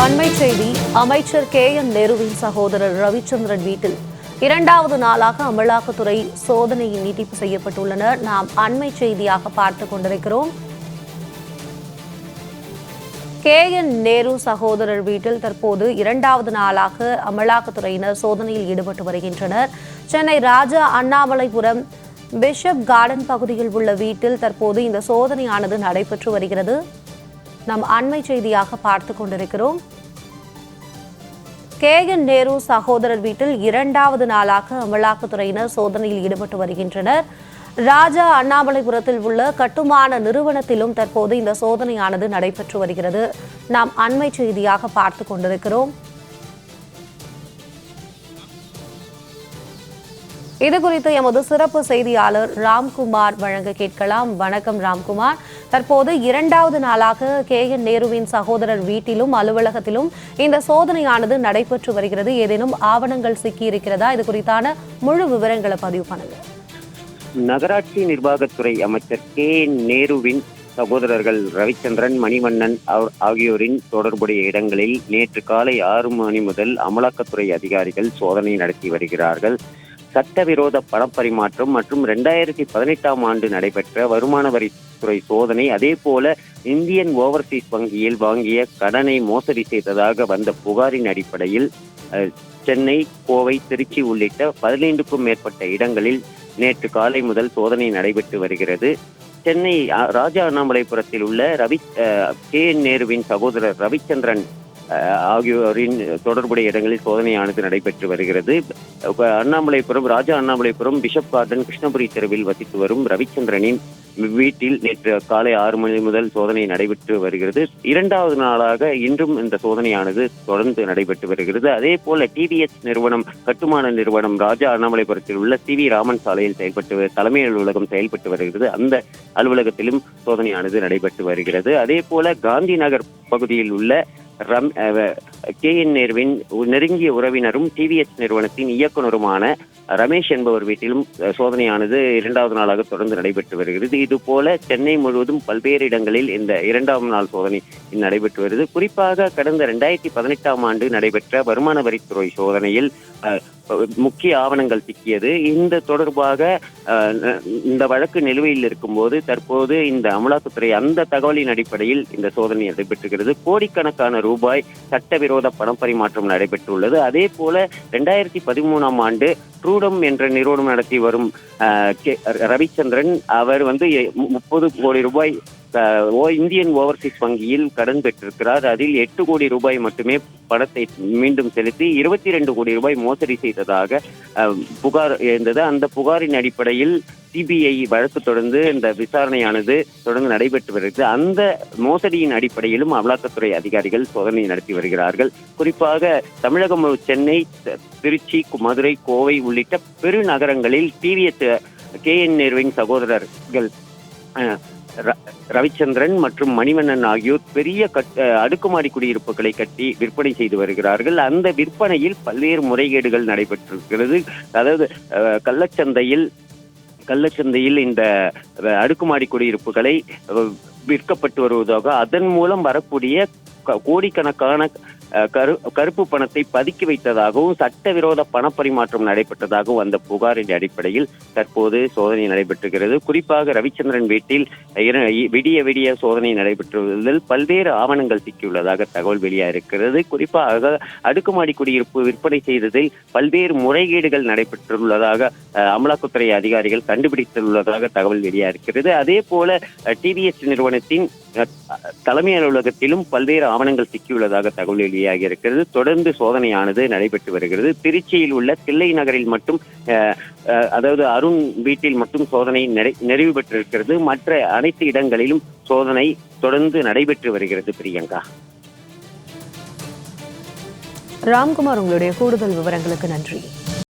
அண்மை செய்தி அமைச்சர் கே. என். நேருவின் சகோதரர் ரவிச்சந்திரன் வீட்டில். இரண்டாவது நாளாக அமலாக்கத்துறை சோதனையை நீட்டிப்பு செய்யப்பட்டுள்ளனர் நாம் அண்மை செய்தியாக பார்த்து கொண்டிருக்கிறோம். கே. என். நேரு சகோதரர் வீட்டில் தற்போது இரண்டாவது நாளாக அமலாக்கத்துறையினர் சோதனையில் ஈடுபட்டு வருகின்றனர். சென்னை ராஜா அண்ணாமலைபுரம் பிஷப் கார்டன் பகுதியில் உள்ள வீட்டில் தற்போது இந்த சோதனையானது நடைபெற்று வருகிறது. நாம் அண்மை செய்தியாக பார்த்து கொண்டிருக்கிறோம். கே என் நேரு சகோதரர் வீட்டில் இரண்டாவது நாளாக அமலாக்கத்துறையினர் சோதனையில் ஈடுபட்டு வருகின்றனர். ராஜா அண்ணாமலைபுரத்தில் உள்ள கட்டுமான நிறுவனத்திலும் தற்போது இந்த சோதனையானது நடைபெற்று வருகிறது. நாம் அண்மை செய்தியாக பார்த்து கொண்டிருக்கிறோம். இது குறித்து எமது சிறப்பு செய்தியாளர் ராம்குமார் வழங்க கேட்கலாம். வணக்கம் ராம்குமார். தற்போது இரண்டாவது நாளாக கே என் நேருவின் சகோதரர் வீட்டிலும் அலுவலகத்திலும் இந்த சோதனையானது நடைபெற்று வருகிறது. ஏதேனும் ஆவணங்கள் சிக்கியிருக்கிறதா? இது குறித்தான முழு விவரங்களை பதிவு பண்ணுங்க நகராட்சி நிர்வாகத்துறை அமைச்சர் கே என் நேருவின் சகோதரர்கள் ரவிச்சந்திரன் மணிவண்ணன் அவர் ஆகியோரின் தொடர்புடைய இடங்களில் நேற்று காலை ஆறு மணி முதல் அமலாக்கத்துறை அதிகாரிகள் சோதனை நடத்தி வருகிறார்கள். சட்டவிரோத பணப்பரிமாற்றம் மற்றும் ரெண்டாயிரத்தி பதினெட்டாம் ஆண்டு நடைபெற்ற வருமான வரித்துறை சோதனை. அதே போல இந்தியன் ஓவர்சீஸ் வங்கியில் வாங்கிய கடனை மோசடி செய்ததாக வந்த புகாரின் அடிப்படையில் சென்னை கோவை திருச்சி உள்ளிட்ட பதினைந்துக்கும் மேற்பட்ட இடங்களில் நேற்று காலை முதல் சோதனை நடைபெற்று வருகிறது. சென்னை ராஜா அண்ணாமலைபுரத்தில் உள்ள ரவி கே. என். நேருவின் சகோதரர் ரவிச்சந்திரன் ஆகியோரின் தொடர்புடைய இடங்களில் சோதனையானது நடைபெற்று வருகிறது. அண்ணாமலைபுரம் ராஜா அண்ணாமலைபுரம் பிஷப் கார்டன் கிருஷ்ணபுரி தெருவில் வசித்து வரும் ரவிச்சந்திரனின் வீட்டில் நேற்று காலை ஆறு மணி முதல் சோதனை நடைபெற்று வருகிறது. இரண்டாவது நாளாக இன்றும் இந்த சோதனையானது தொடர்ந்து நடைபெற்று வருகிறது. அதே போல டிவிஎஸ் நிறுவனம் கட்டுமான நிறுவனம் ராஜா அண்ணாமலைபுரத்தில் உள்ள சி வி ராமன் சாலையில் செயல்பட்டு தலைமை அலுவலகம் செயல்பட்டு வருகிறது. அந்த அலுவலகத்திலும் சோதனையானது நடைபெற்று வருகிறது. அதே போல காந்தி நகர் பகுதியில் உள்ள ரம் கே என் நேருவின் நெருங்கிய உறவினரும் டிவிஎஸ் நிறுவனத்தின் இயக்குனருமான ரமேஷ் என்பவர் வீட்டிலும் சோதனையானது இரண்டாவது நாளாக தொடர்ந்து நடைபெற்று வருகிறது. இதுபோல சென்னை முழுவதும் பல்வேறு இடங்களில் இந்த இரண்டாம் நாள் சோதனை நடைபெற்று வருகிறது குறிப்பாக கடந்த ரெண்டாயிரத்தி பதினெட்டாம் ஆண்டு நடைபெற்ற வருமான வரித்துறை சோதனையில் முக்கிய ஆவணங்கள் சிக்கியது. இந்த தொடர்பாக இந்த வழக்கு நிலுவையில் இருக்கும்போது தற்போது இந்த அமலாக்கத்துறை அந்த தகவலின் அடிப்படையில் இந்த சோதனை நடைபெற்றுகிறது. கோடிக்கணக்கான ரூபாய் சட்டவிரோத பணம் பரிமாற்றம் நடைபெற்றுள்ளது. அதே போல ரெண்டாயிரத்தி பதிமூணாம் ஆண்டு ட்ரூடம் என்ற நிறுவனம் நடத்தி வரும் கே- ரவிச்சந்திரன் அவர் வந்து முப்பது கோடி ரூபாய் இந்தியன் ஓவர்சீஸ் வங்கியில் கடன் பெற்றிருக்கிறார். அதில் எட்டு கோடி ரூபாய் மட்டுமே பணத்தை மீண்டும் செலுத்தி இருபத்தி ரெண்டு கோடி ரூபாய் மோசடி செய்ததாக அஹ், புகார் எழுந்தது. அந்த புகாரின் அடிப்படையில் சிபிஐ வழக்கு தொடர்ந்து இந்த விசாரணையானது தொடர்ந்து நடைபெற்று வருகிறது. அந்த மோசடியின் அடிப்படையிலும் அமலாக்கத்துறை அதிகாரிகள் சோதனை நடத்தி வருகிறார்கள். குறிப்பாக தமிழகம் சென்னை திருச்சி மதுரை கோவை உள்ளிட்ட பெருநகரங்களில் டிவிஎஸ் கே என் நேருவின் சகோதரர்கள் ரவிச்சந்திரன் மற்றும் மணிவண்ணன் ஆகியோர் பெரிய கட் அடுக்குமாடி குடியிருப்புகளை கட்டி விற்பனை செய்து வருகிறார்கள். அந்த விற்பனையில் பல்வேறு முறைகேடுகள் நடைபெற்றிருக்கிறது. அதாவது அஹ், கள்ளச்சந்தையில் கள்ளச்சந்தையில் இந்த அஹ், அடுக்குமாடி குடியிருப்புகளை விற்கப்பட்டு வருவதாக அதன் மூலம் வரக்கூடிய கோடிக்கணக்கான கரு கருப்பு பணத்தை பதுக்கி வைத்ததாகவும் சட்டவிரோத பணப்பரிமாற்றம் நடைபெற்றதாகவும் அந்த புகாரின் அடிப்படையில் தற்போது சோதனை நடைபெற்றுகிறது. குறிப்பாக ரவிச்சந்திரன் வீட்டில் இர- விடிய விடிய சோதனை நடைபெற்றுள்ளதில் பல்வேறு ஆவணங்கள் சிக்கியுள்ளதாக தகவல் வெளியாயிருக்கிறது. குறிப்பாக அடுக்குமாடி குடியிருப்பு விற்பனை செய்ததில் பல்வேறு முறைகேடுகள் நடைபெற்றுள்ளதாக அமலாக்கத்துறை அதிகாரிகள் கண்டுபிடித்துள்ளதாக தகவல் வெளியாயிருக்கிறது. அதே போல டிவிஎஸ் நிறுவனத்தின் தலைமை அலுவலகத்திலும் பல்வேறு ஆவணங்கள் சிக்கியுள்ளதாக தகவல் வெளியாகி இருக்கிறது. தொடர்ந்து சோதனையானது நடைபெற்று வருகிறது. திருச்சியில் உள்ள தில்லை நகரில் மட்டும் அஹ், அஹ், அதாவது அருண் வீட்டில் மட்டும் சோதனை நிறை- நிறைவு பெற்றிருக்கிறது. மற்ற அனைத்து இடங்களிலும் சோதனை தொடர்ந்து நடைபெற்று வருகிறது பிரியங்கா. ராம்குமார் உங்களுடைய கூடுதல் விவரங்களுக்கு நன்றி.